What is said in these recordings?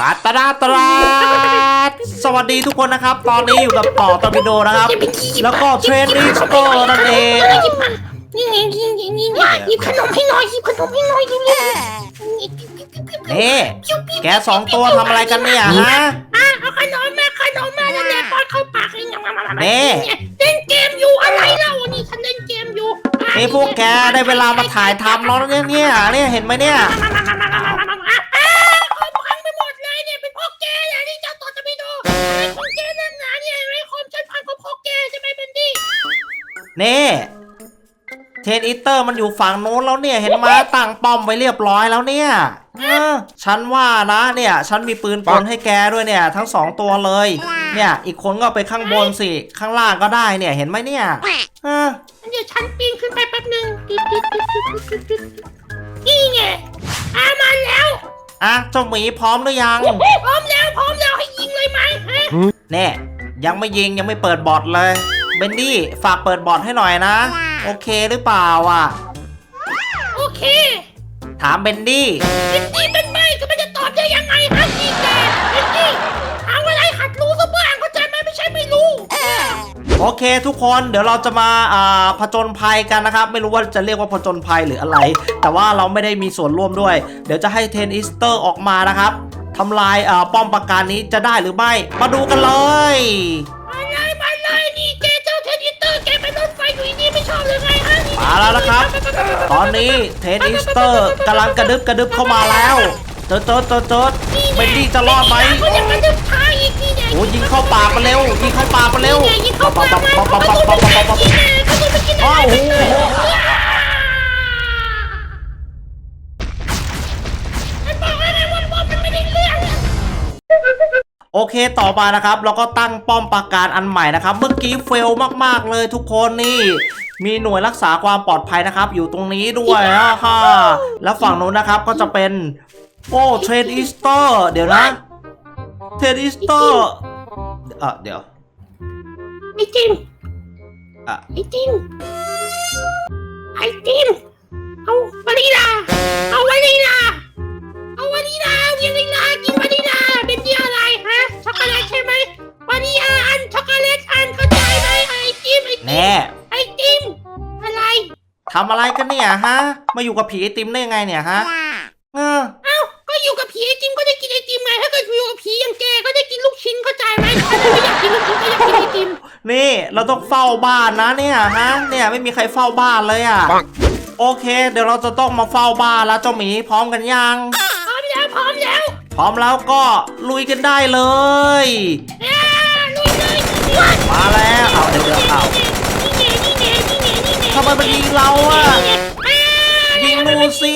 ตาตาดาตาดสวัสดีทุกคนนะครับ ตอนนี้อยู่กับต่อตอร์ปิโดนะครับ แล้วก็เทรนนิ่สโตร์นั่นเองนี่ไงนี่ไงนี่ไงหยิบขนมให้หน่อยหยิบขนมให้หน่อยเร็วนี่แกสองตัวทำอะไรกันเนี่ยฮะอะเอาขนมมาขนมมาแล้วแหละป้อนเข้าปากให้งนี่เล่นเกมอยู่อะไรเล่านี่ฉันเล่นเกมอยู่นี่พวกแกได้เวลามาถ่ายทำแล้วเนี่ยเนี่ยเนี่ยเห็นไหมเนี่ย นี่เทนอิเตอร์มันอยู่ฝั่งโน้นแล้วเนี่ย เห็นไหมตั้งป้อมไว้เรียบร้อยแล้วเนี่ยเออฉันว่านะเนี่ย ฉันมีปืนปนให้แกด้วยเนี่ย ทั้งสองตัวเลย เนี่ย อีกคนก็ไปข้างบนสิ ข้างล่างก็ได้เนี่ยเห็นไหมเนี่ยเออเดี๋ยวฉันปีนขึ้นไปแป๊บหนึงตึ๊ดตึ๊ดตึ๊ดตึ๊ดตึ๊ดตึ๊ดนี่ไงอามาแล้วอะเจ้าหมีพร้อมหรือยัง พร้อมแล้วพร้อมแล้วให้ยิงเลยไหมฮะแน่ยังไม่ยิงยังไม่เปิดบอทเลย เบนดี้ฝากเปิดบอทให้หน่อยนะ โอเคหรือเปล่าอะ โอเคถามเบนดี้เป็นดีเป็นไม่ก็ไม่จะตอบได้ยังไงฮะนี่แกเป็นดีเอาอะไรหัดรู้ซะบ้างเข้าใจไหมไม่ใช่ไม่รู้โอเคทุกคนเดี๋ยวเราจะมาอ่าผจญภัยกันนะครับ ไม่รู้ว่าจะเรียกว่าผจญภัยหรืออะไร แต่ว่าเราไม่ได้มีส่วนร่วมด้วย เดี๋ยวจะให้เทนอิสเตอร์ออกมานะครับทำลายอ่าป้อมปราการนี้จะได้หรือไม่ มาดูกันเลยมาเลย มาแล้วนะครับ ตอนนี้เทนอิสเตอร์กำลังกระดึบกระดึบเข้ามาแล้วเจอเจอเจอเจอเบนดี้จะรอดไหมเขาจะมาดึงท้ายอีกนี่ไงโอ้ยิงเข้าปากมาเร็วยิงเข้าปากมาเร็วยิงเข้าปั๊บปาปั๊กบมันปั๊บเขาปั๊บจะปั๊บไปปั๊บกินปั๊บไงเขาจะไปกินอ้าวโอ้โหมับอกให้ไงว่าบอมมันไม่ได้เรื่องโอเคต่อมานะครับ เราก็ตั้งป้อมปราการอันใหม่นะครับ เมื่อกี้เฟลมากๆเลยทุกคนนี่ มีหน่วยรักษาความปลอดภัยนะครับ อยู่ตรงนี้ด้วยอะค่ะ แล้วฝั่งนู้นนะครับก็จะเป็นโอ้เทรนอีสเตอร์เดี๋ยวนะเทรนอีสเตอร์อะเดี๋ยวไอ้จิมอะไอ้จิมไอ้จิมเอาวานิลาเอาวานิลาเอาวานิลาเอาวานิลากินวานิลาเป็นที่อะไรฮะช็อกโกแลตใช่ไหมวานิลาอันช็อกโกแลตอันเข้าใจไหมไอ้จิมไอ้จิมแน่ไอ้จิมอะไร ทำอะไรกันเนี่ยฮะ มาอยู่กับผีไอติมได้ยังไงเนี่ยฮะเออเอ้าก็อยู่กับผีไอติมก็ได้กินไอติมไง ถ้าเกิดอยู่กับผีอย่างแกก็ได้กินลูกชิ้นเข้าใจไหมถ้าไม่อยากกินลูกชิ้นก็อยากกินไอติม นี่เราต้องเฝ้าบ้านนะเนี่ยฮะ เนี่ยไม่มีใครเฝ้าบ้านเลยอะ โอเค เดี๋ยวเราจะต้องมาเฝ้าบ้านแล้วเจ้าหมีพร้อมกันยัง พร้อมแล้วพร้อมแล้ว พร้อมแล้วก็ลุยกันได้เลยอ่าลุยเลยว้าวมาแล้ว เอาเดี๋ยวเดี๋ยวเอา นี่ไงนี่ไงนี่ไง นี่ไงทำไมมันยิงเราอะอ่ายิงงูสิ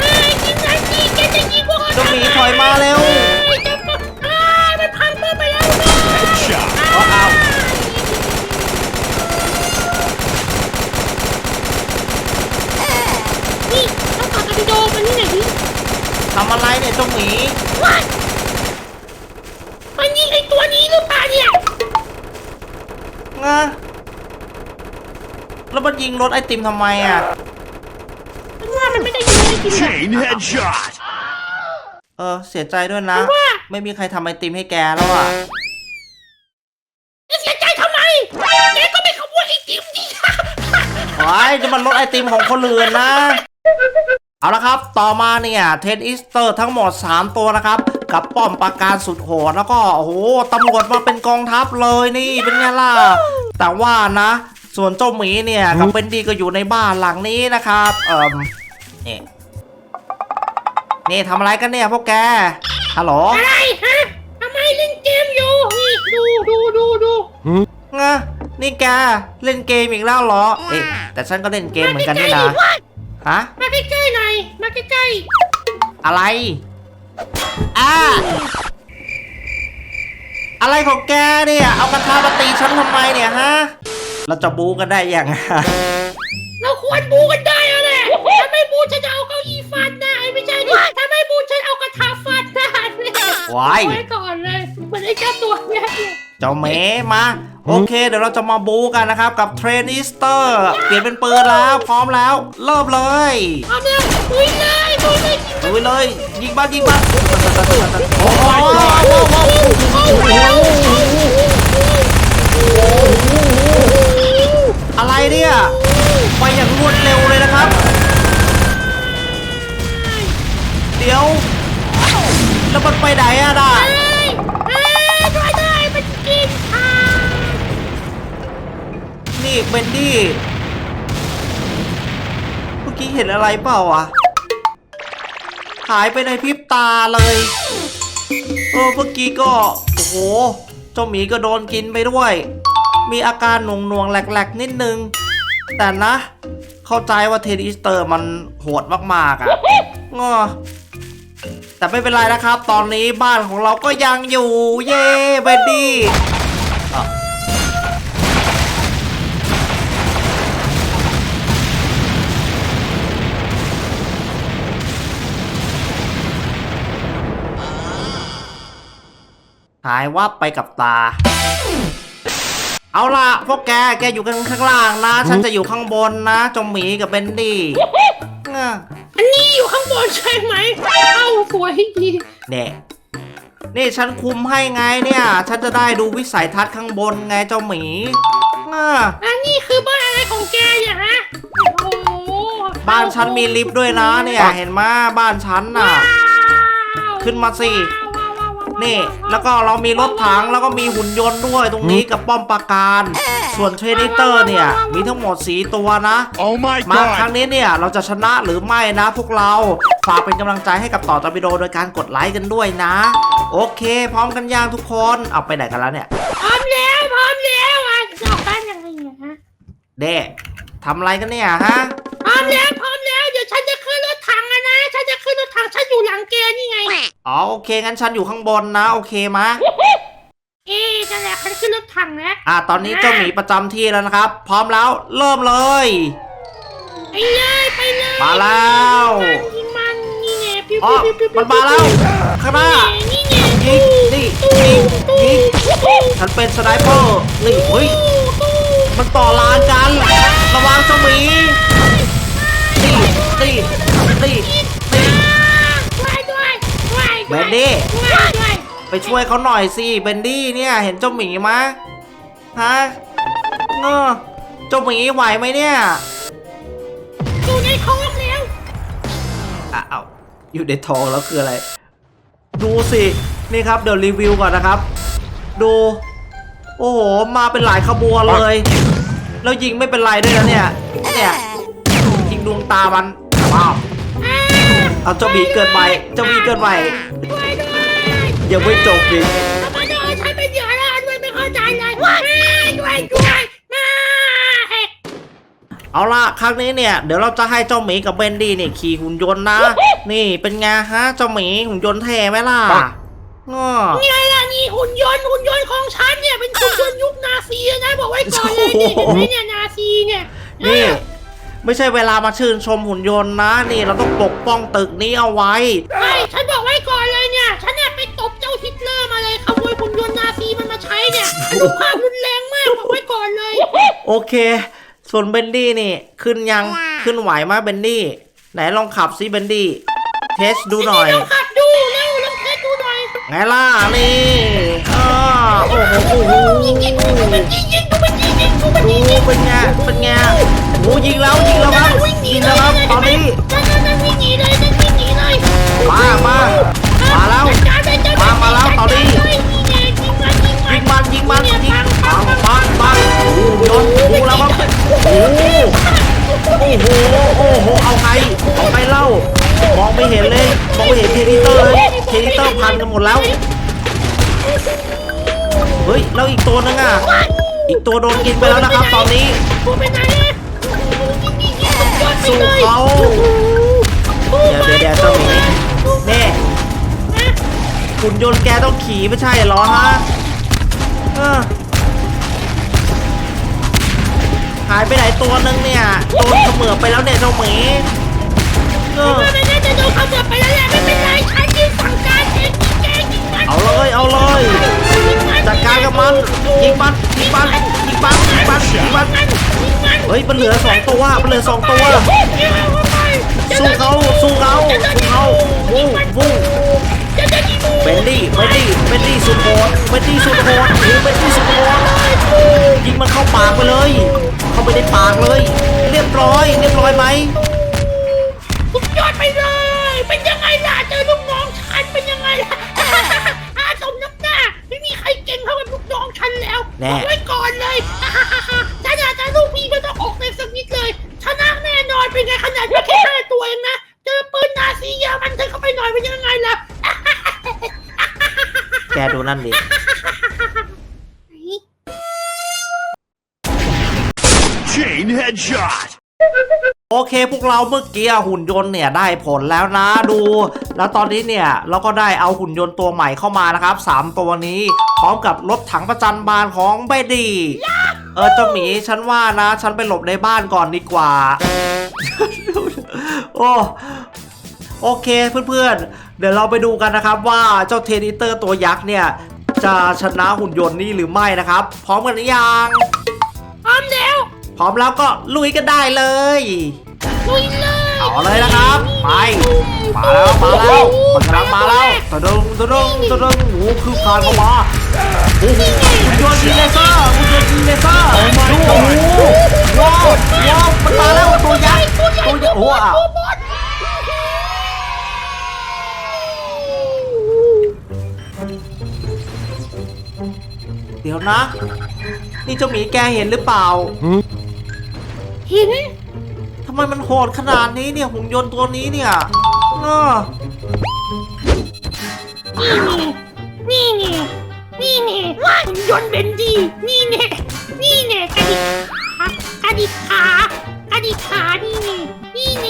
มายิงฉันสิแกจะยิงพวกเราเจ้าหมีถอยมาเร็วเฮ้ยจะมาอ่ามันพังตัวไปแล้วนะเอาเอานี่ต้องต่อตะวิโดมันนี่ไหนดิทำอะไรเนี่ยเจ้าหมีว้ายมันยิงไอตัวนี้หรือเปล่าเนี่ยงะ แล้วมันยิงรถไอติมทำไมอะมันว่ามันไม่ได้ยิงไอติม Chain headshot. เออเสียใจด้วยนะ ว่าไม่มีใครทำไอติมให้แกแล้วอะ จะเสียใจทำไมแกก็ไม่ขโมยไอติมดิไอ้จะมันรถไอติมของคนอื่นนะ เอาละครับ ต่อมาเนี่ยเทนอิสเตอร์ทั้งหมด 3 ตัวนะครับ กับป้อมปราการสุดโหดแล้วก็ โอ้โหตำรวจมาเป็นกองทัพเลยนี่เป็นไงล่ะ แต่ว่านะ ส่วนเจ้าหมีเนี่ยกับเบนดี้ก็อยู่ในบ้านหลังนี้นะครับเอ่มนี่นี่ทำอะไรกันเนี่ยพวกแกฮัลโหลอะไรฮะทำไมเล่นเกมอยู่นี่ดูดูดูดูงะนี่แกเล่นเกมอีกแล้วเหรอ เอ๊ะแต่ฉันก็เล่นเกมเหมือนกันนี่นะฮะมาใกล้ๆหน่อยมาใกล้อะไรอ่าอะไรของแกเนี่ย เอากระทามาตีฉันทำไมเนี่ยฮะ เราจะบู๊กันได้ยังเราควรบู๊กันได้แล้วถ้าไม่บู๊ฉันจะเอาเก้าอี้ฟาดหน้าไม่ใช่ดิถ้าไม่บู๊ฉันเอากระทะฟาดน้ายวาไว้ก่อนเลยมันไอ้เจ้าตัวเนี่ยเจ้าเมมา โอเค เดี๋ยวเราจะมาบู๊กันนะครับ กับเทรนนิสเตอร์เปลี่ยนเป็นเปิดแล้ว พร้อมแล้วเริ่มเลยพร้อมแล้วลุยเลยลุยเลยลุยเลยยิงบ้านยิงบ้านโอ้โห อะไรเนี่ย ไปอย่างรวดเร็วเลยนะครับ เดี๋ยว แล้วมันไปไหนอะน่ะนี่เบนดี้ เมื่อกี้เห็นอะไรเปล่าอะ หายไปในพริบตาเลย เออเมื่อกี้ก็ โอ้โห เจ้าหมีก็โดนกินไปด้วย มีอาการหน่วงหน่วงแหลกๆ นิดนึง แต่นะ เข้าใจว่าเทนอิสเตอร์มันโหดมากๆอะงอแต่ไม่เป็นไรนะครับ ตอนนี้บ้านของเราก็ยังอยู่ เย้เบดดี้ หายวับไปกับตา เอาล่ะพวกแก แกอยู่กันข้างล่างนะ ฉันจะอยู่ข้างบนนะเจาหมีกับเบนดี้อะอันนี้อยู่ข้างบนใช่ไหม เอาสวยดีเนี่ยนี่ฉันคุมให้ไงเนี่ย ฉันจะได้ดูวิสัยทัศน์ข้างบนไงเจ้าหมีอะอันนี้คือบ้านอะไรของแกเนี่ยฮะ โอ้โหบ้านฉันมีลิฟต์ด้วยนะเนี่ย เห็นไหมบ้านฉันน่ะ ขึ้นมาสิ นี่ แล้วก็เรามีรถถังแล้วก็มีหุ่นยนต์ด้วยตรงนี้กับป้อมปราการ ส่วนเทรนิเตอร์เนี่ย มีทั้งหมดสีตัวนะ Oh my มาครั้ god! งนี้เนี่ยเราจะชนะหรือไม่นะพวกเรา ฝากเป็นกำลังใจให้กับต่อตอร์ปิโดโดยการกดไลค์กันด้วยนะ โอเค พร้อมกันย่างทุกคนเอาไปไหนกันแล้วเนี่ย พร้อมแล้วพร้อมแล้วอะจะออกบ้านยังไงเนี่ยฮะเด็ทำอะไรกันเนี่ยฮะ พร้อมแล้วพร้อมแล้วเดี๋ยวฉันจะขึ้นร ถถังอะนะ ฉันจะขึ้นรถถัง ฉันอยู่หลังแกนี่ไง อ๋อโอเคงั้นฉันอยู่ข้างบนนะโอเคมะเอ๊ะนั่นแหละฉันขึ้นรถถังแล้วอะตอนนี้เจ้าหมีประจำที่แล้วนะครับ พร้อมแล้วเริ่มเลย ไปเลยไปเลยมาแล้วยิงมันนี่ไงปิ้วอ๋อปิ้วปิ้วปิ้วมันมาแล้วข้างหน้า นี่ไงยิงนี่ยิงยิงฉันเป็นสไนเปอร์นี่เฮ้ย มันต่อลานกัน ระวังเจ้าหมี นี่นี่นี่นี่ช่วยด้วยช่วยแบด้วยนดี้ช่วยด้วยไปช่วยเขาหน่อยสิเบนดี้เนี่ยเห็นเจ้าหมีมะฮะเออเจ้าหมีไหวไหมเนี่ยอยู่ในท้องแล้วอะเอาอยู่ในทองแล้วคืออะไร ดูสินี่ครับเดี๋ยวรีวิวก่อนนะครับ ดู โอ้โหมาเป็นหลายขบวนเลย แล้วยิงไม่เป็นไรด้วยนะเนี่ยเนี่ยยิงดวงตามัน ว้าวเอาเจ้าหมีเกินไปเจ้าหมีเกินไปช่วยด้วยยังไม่จบอีกทำไมโดนฉันเป็นเหยื่อแล้วด้วยไม่เข้าใจเลยว้าช่วยด้วยมาเอาล่ะครั้งนี้เนี่ยเดี๋ยวเราจะให้เจ้าหมีกับเบนดี้เนี่ยขี่หุ่นยนต์นะ นี่เป็นไงฮะเจ้าหมีหุ่นยนต์เท่ไหมล่ะง้อนี่ไงล่ะนี่หุ่นยนต์หุ่นยนต์ของฉันเนี่ยเป็นหุ่นยนต์ยุคนาซีนะบอกไว้ก่อนเลยนี่เห็นไหมเนี่ยนาซีเนี่ยนี่ ไม่ใช่เวลามาชื่นชมหุ่นยนต์นะ นี่เราต้องปกป้องตึกนี้เอาไว้ ไม่ฉันบอกไว้ก่อนเลยเนี่ย ฉันเนี่ยไปตบเจ้าฮิตเลอร์มาเลยขโมยหุ่นยนต์นาซีมันมาใช้เนี่ยมันดูความรุนแรงมากบอกไว้ก่อนเลย โอเค ส่วนเบนดี้นี่ ขึ้นยังขึ้นไหวไหมเบนดี้ ไหนลองขับซิเบนดี้ เทสดูหน่อย ลองขับดูเร็วลองเทสดูหน่อยไงล่ะนี่อ้าโอ้โหโอ้โหยิงยิงดูมันยิงยิงดูมันยิงยิงดูมันดูยิงยิง เป็นไงเป็นไง โอ้ยิงแล้วยิงแล้วครับวิ่งหนียิงเลแล้วยครับตอนนี้นั่นนั่นวิ่งหนีเลยนั่นวิ่งหนีเลยมามามาแล้วมามาแล้วตอนนี้นี่ไงยิงมันยิงมันยิงมันยิงมันยิงปังปังปังโยนดูแล้วครับโอ้โหโอ้โหโอ้โหเอาไงเอาไงเล่ามองไม่เห็นเลยมองไม่เห็นเทนิเตอร์เลยเทนิเตอร์พันกันหมดแล้วเฮ้ยแล้วอีกตัวนึงอะอีกตัวโดนกินไปแล้วนะครับ ตอนนี้ กูไปไหนอะ สู้เลยเขาเดี๋ยวเดี๋ยวเดี๋ยวเจ้าหมีเน่หุ่นยนต์แกต้องขี่ไม่ใช่เหรอฮะเออหายไปไหนตัวนึงเนี่ยโดนเขมือบไปแล้วเนี่ยเจ้าหมีเออไม่น่าจะโดนเขาจับไปแล้วแหละไม่เป็นไรฉันยิงสั่งการเองยิงแกยิงมันเอาเลยเอาเลยจัดการกับมันยิงมันยิงมันยิงมันยิงมันยิงมันเฮ้ยมันเหลือสองตัวมันเหลือสองตัว สู้เขาสู้เขาสู้เขาวู้วู้เบนดี้เบนดี้เบนดี้สุดโหดเบนดี้สุดโหดโอ้เบนดี้สุดโหด ข้าไปหน่อยเป็นยังไงล่ะแกดูนั่นดิโอเคพวกเราเมื่อกี้หุ่นยนต์เนี่ยได้ผลแล้วนะดู แล้วตอนนี้เนี่ยเราก็ได้เอาหุ่นยนต์ตัวใหม่เข้ามานะครับ 3 ตัวนี้พร้อมกับรถถังประจันบานของเบดี เออเจ้าหมีฉันว่านะ ฉันไปหลบในบ้านก่อนดีกว่า โอ้ โอเคเพื่อนๆ เดี๋ยวเราไปดูกันนะครับว่าเจ้าเทนิเตอร์ตัวยักษ์เนี่ย จะชนะหุ่นยนต์นี้หรือไม่นะครับ พร้อมกันหรือยังพร้อมแล้ว พร้อมแล้วก็ลุยกันได้เลยลุยเลยเอาเลยนะครับ ไป มาแล้ว มาแล้วมันกำลังมาแล้วตะดึงตะดึงตะดึงโอ้โหคือคานเข้ามาโอ้โหหุ่นยนต์ยิงเลเซอร์หุ่นยนต์ยิงเลเซอร์ดูโอ้โหว้าวว้าวมันมาแล้วตัวยักษ์ตัวยักษ์โอ้โห เดี๋ยวนะ นี่เจ้าหมีแกเห็นหรือเปล่า เห็นทำไมมันโหดขนาดนี้เนี่ยหุ่นยนต์ตัวนี้เนี่ยเออนี่ไงนี่ไงนี่ไงหุ่นยนต์เบนดี้นี่ไงนี่ไงกระดิกขากระดิกขากระดิกขานี่ไงนี่ไง